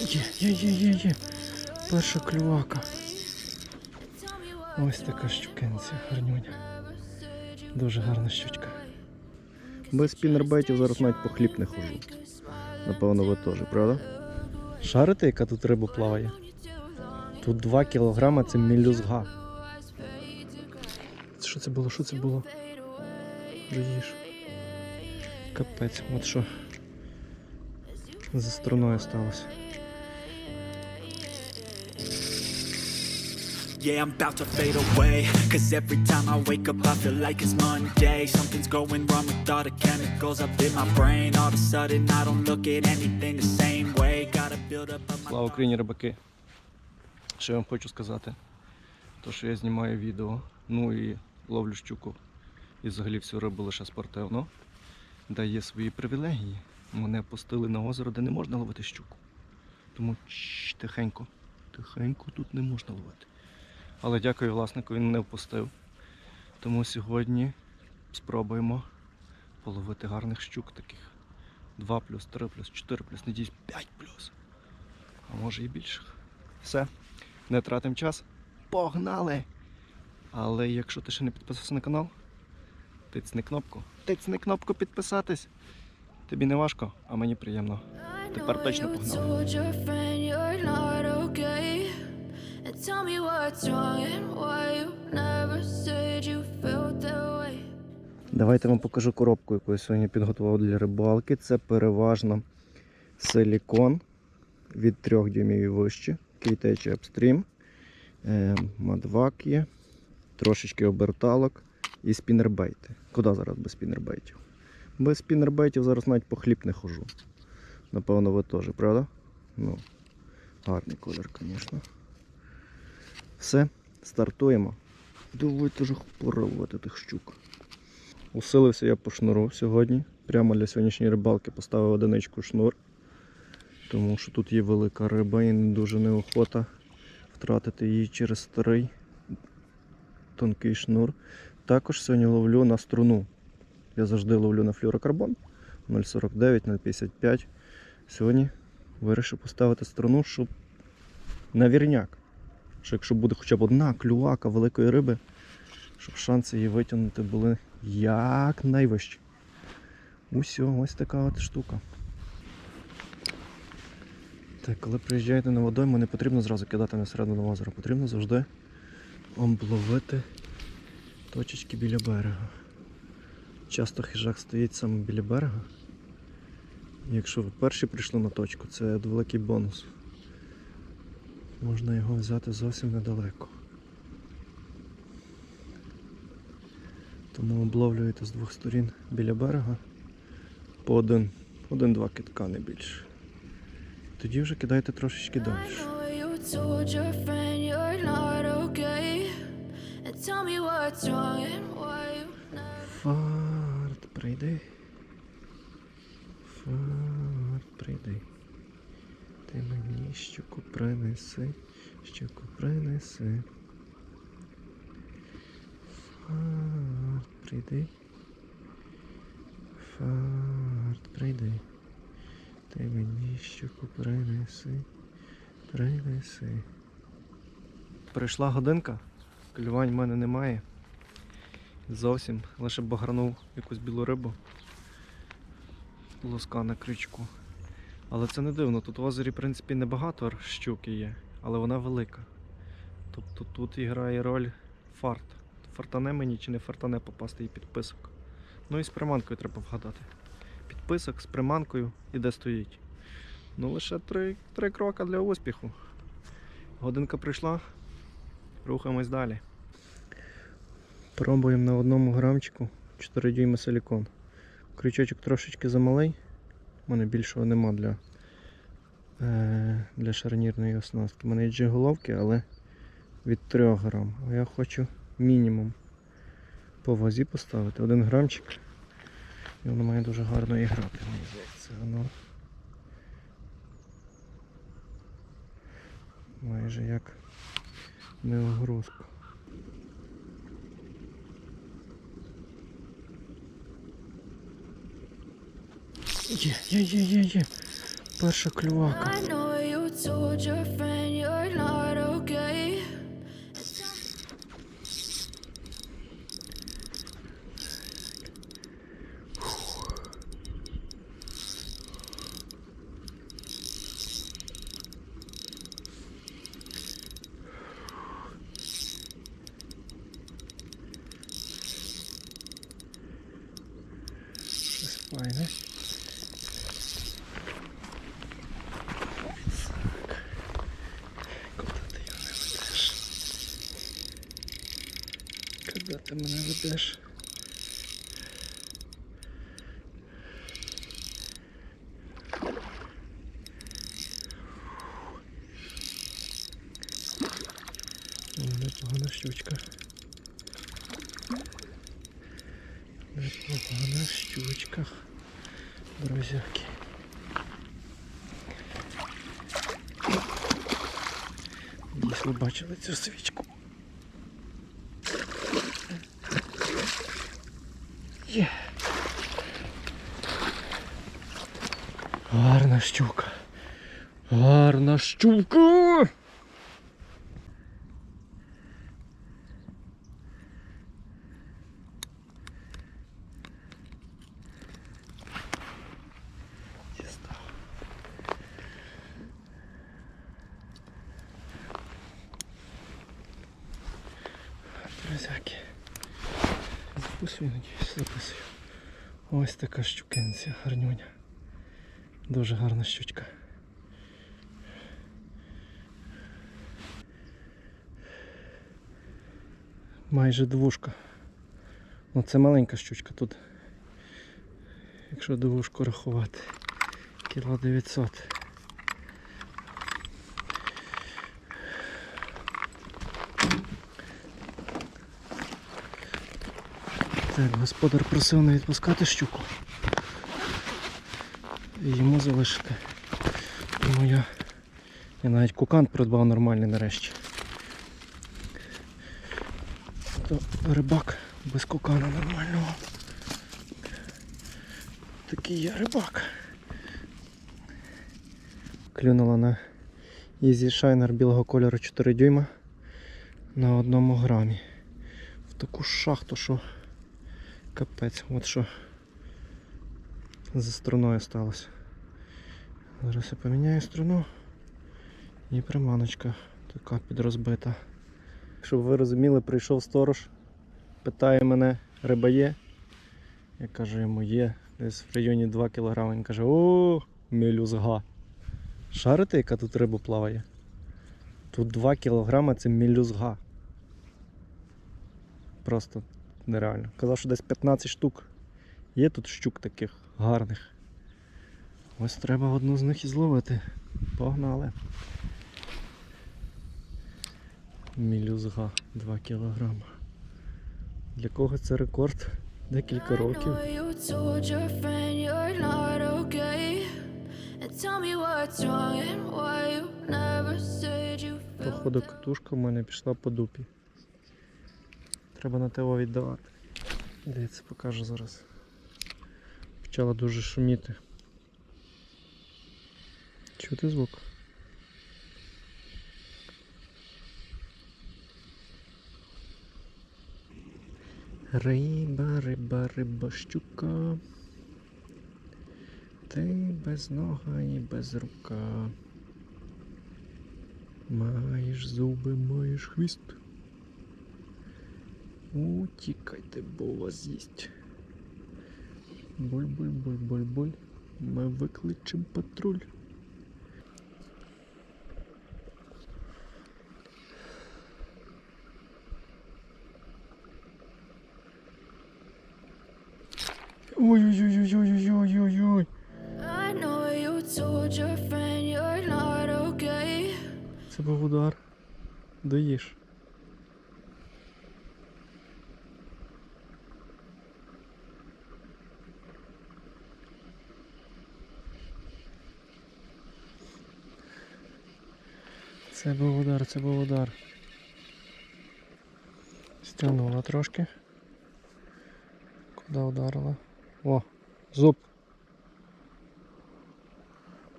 Є, є, є, є, є. Перша клювака. Ось така щукенця, гарнюня. Дуже гарна щучка. Без спіннербайтів зараз навіть по хліб не хожу. Напевно, ви теж, правда? Шарите, яка тут риба плаває? Тут 2 кілограма це мілюзга. Що це було? Що це було? Вже. Капець, от що за стороною сталося. Yeah, I'm about to fade away Cause every time I wake up I feel like it's Monday Something's going wrong with all the chemicals up in my brain All of a sudden I don't look at anything the same way Gotta build up my Слава Україні, рибаки! Що я вам хочу сказати? То, що я знімаю відео, ну і ловлю щуку, і взагалі всю рибу лише спортивно, дає свої привілегії. Мене пустили на озеро, де не можна ловити щуку. Тому тихенько, тихенько тут не можна ловити. Але дякую власнику, він мене впустив. Тому сьогодні спробуємо половити гарних щук таких. 2 плюс, 3 плюс, 4 плюс, надіюсь, 5 плюс а може і більших. Все, не тратимо час. Погнали! Але якщо ти ще не підписався на канал, тицни кнопку. Тицни кнопку підписатись. Тобі не важко, а мені приємно. Тепер точно погнали. Tell me what's wrong and why you never said you felt that way. Давайте вам покажу коробку, яку я сьогодні підготував для рибалки. Це переважно силікон від 3 дюймів і вище, кейтечі Upstream, е, мадвак є, трошечки оберталок і спіннербейти. Куди зараз без спіннербейтів? Без спіннербейтів зараз навіть по хліб не хожу. Напевно, ви теж, правда? Ну, гарний колір, звісно. Все, стартуємо. Давайте ж порвати тих щук. Усилився я по шнуру сьогодні. Прямо для сьогоднішньої рибалки поставив одиничку шнур. Тому що тут є велика риба і дуже неохота втратити її через старий тонкий шнур. Також сьогодні ловлю на струну. Я завжди ловлю на флюрокарбон 0,49, 0,55. Сьогодні вирішив поставити струну, щоб на вірняк. Що якщо буде хоча б одна клювака великої риби, щоб шанси її витягнути були як найвищі. Усьо, ось така от штука. Так, коли приїжджаєте на водойму, не потрібно зразу кидати на середину озера, потрібно завжди обловити точечки біля берега. Часто хижак стоїть саме біля берега. Якщо ви перші прийшли на точку, це великий бонус. Можна його взяти зовсім недалеко. Тому обловлюєте з двох сторін біля берега по один, один-два китка не більше. Тоді вже кидайте трошечки далі. Фарт, прийди. Фарт, прийди. Мені щуку принеси, щуку принеси. Фарт, прийди. Фарт, прийди. Ти мені щуку принеси, принеси. Прийшла годинка, клювань в мене немає. Зовсім лише багранув якусь білу рибу. Лоска на крючку. Але це не дивно, тут в озері, в принципі, небагато щуки є, але вона велика. Тобто тут грає роль фарт. Фартане мені чи не фартане попасти і підписок. Ну і з приманкою треба вгадати. Підписок з приманкою і де стоїть. Ну лише три, три кроки для успіху. Годинка прийшла, рухаємось далі. Пробуємо на одному грамчику 4 дюйма силікон. Крючочок трошечки замалий. У мене більшого нема для, е, для шарнірної оснастки. У мене є джиголовки, але від 3 грам. А я хочу мінімум по вазі поставити. Один грамчик. І воно має дуже гарно і грати. Мені здається, воно майже як неогрузка. Є, є, є, є, є. Перша клювака. I know Ти мене ведеш? Непогана щучка. Непогана щучка. Друзяки. Дійсно бачили цю свічку. Гарна щука. Гарна щука. Дістав. Друзяки. Записую, надіюсь, записую. Ось така щукенця, гарнюня. Дуже гарна щучка. Майже двушка. Ну це маленька щучка тут. Якщо двушку рахувати. Кіло 900. Так, господар просив не відпускати щуку. І йому залишити. Тому я, я навіть кукант придбав нормальний нарешті. То рибак без кукана нормального. Такий я рибак. Клюнула на Easy Shiner білого кольору 4 дюйма на одному грамі. В таку шахту, що капець, от що за струною сталося. Зараз я поміняю струну і приманочка така підрозбита. Щоб ви розуміли, прийшов сторож, питає мене, риба є. Я кажу йому є, десь в районі 2 кг. Він каже, о, мелюзга. Шарите, яка тут риба плаває? Тут 2 кг це мелюзга. Просто нереально. Казав, що десь 15 штук. Є тут щук таких гарних. Ось треба одну з них і зловити. Погнали. Мілюзга 2 кілограма. Для кого це рекорд? Декілька років. Походу катушка в мене пішла по дупі. Треба на ТО віддавати. Дивіться, покажу зараз. Почала дуже шуміти. Чути звук? Риба, риба, риба, щука. Ти без нога і без рука. Маєш зуби, маєш хвіст. Утікайте, бо вас з'їсть. Буль-буль-буль-буль-буль. Ми викличем патруль. Ой-ой-ой-ой-ой-ой-ой-ой. Це був удар. Доїш. Це був удар, це був удар. Стягнула трошки. Куди ударила? О, зуб.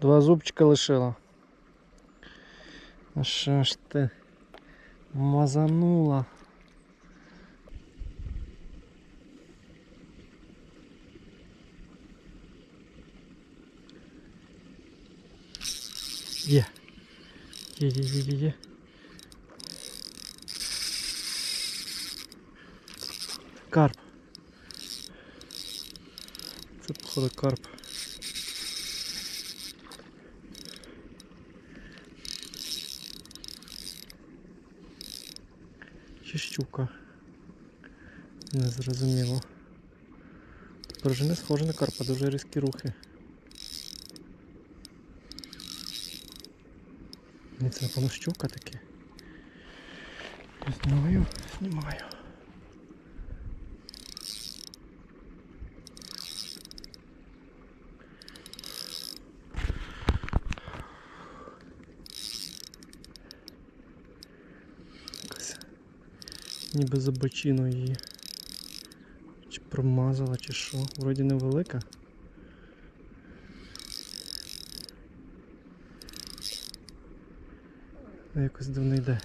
Два зубчика лишила. А що ж ти мазанула? Є. Є, є, є, є, є. Карп. Це походу карп. Чи щука? Не зрозуміло. Вже схоже на карпа, дуже різкі рухи. Це напевно щука таке. Знімаю, знімаю. Ніби за бочину її. Чи промазала, чи що. Вроді невелика. А якось давно йде.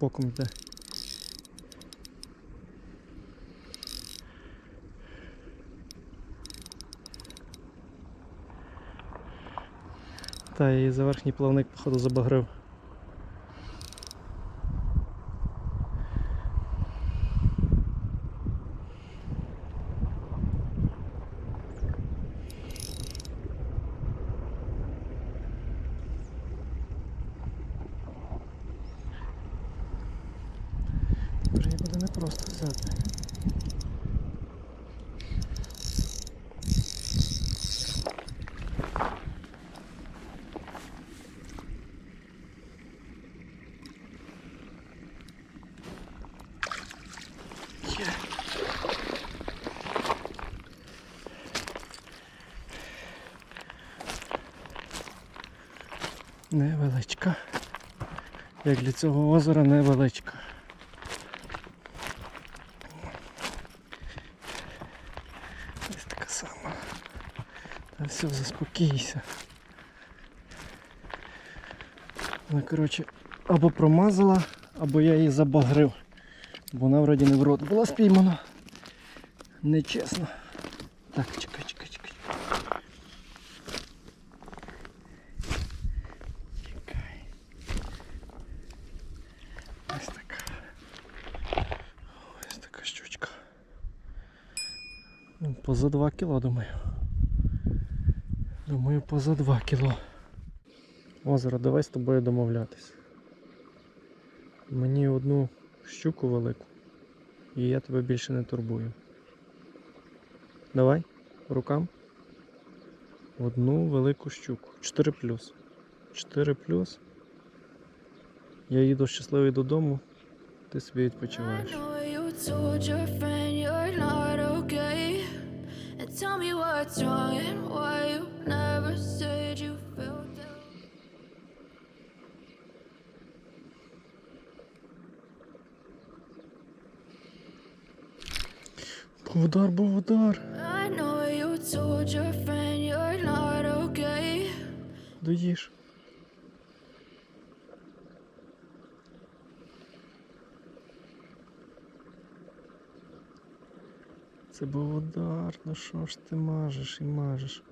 Боком йде. Та і за верхній плавник, походу, забагрив. Її буде непросто взяти. Невеличка. Як для цього озера невеличка. Сама. Та все, заспокійся. Вона, коротше, або промазала, або я її забагрив. Бо вона вроді не в рот була спіймана. Нечесно. Так, чекай. Чекай. Ось така. Ось така щучка. Поза 2 кіло, думаю. Думаю, поза 2 кіло. Озеро, давай з тобою домовлятись. Мені одну щуку велику, і я тебе більше не турбую. Давай, рукам. Одну велику щуку. 4 плюс. 4 плюс. Я їду щасливий додому, ти собі відпочиваєш. tell me what's wrong and why you never said you felt that. Був удар, був удар. I know you told your friend you're not okay. Доїж. Це був удар, ну що ж ти мажеш і мажеш.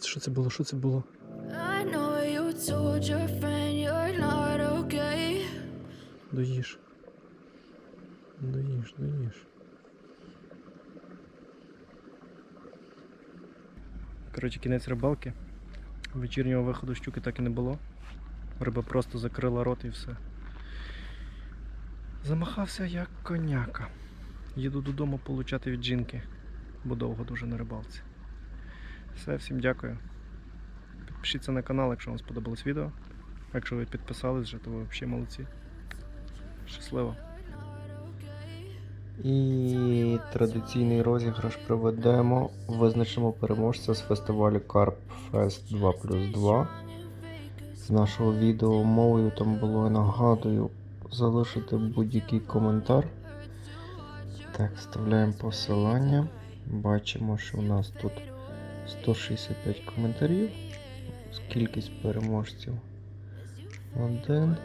Що це було? Що це було? I know you told your friend you're not okay. Доїж. Доїж, доїж. Коротше, кінець рибалки. Вечірнього виходу щуки так і не було. Риба просто закрила рот і все. Замахався як коняка. Їду додому получати від жінки, бо довго дуже на рибалці. Все, всім дякую. Підпишіться на канал, якщо вам сподобалось відео. Якщо ви підписались вже, то ви взагалі молодці. Щасливо! І традиційний розіграш проведемо. Визначимо переможця з фестивалю Carp Fest 2 плюс 2. З нашого відео мовою там було, нагадую, залишити будь-який коментар Так, вставляємо посилання. Бачимо, що у нас тут 165 коментарів. Кількість переможців. Один.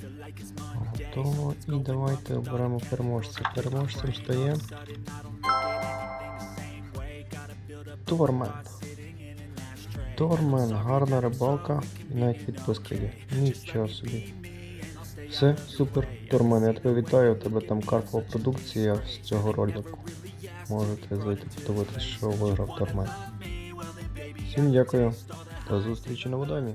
Feel like it's Monday. Готово. І давайте оберемо переможця. Переможцем стає Торман. Торман, гарна рибалка навіть підписка є. Нічого собі. Все, супер. Торман, я тебе вітаю, у тебе там карпова продукція з цього ролику. Можете зайти подивитися, що виграв Торман. Всім дякую. До зустрічі на водомі.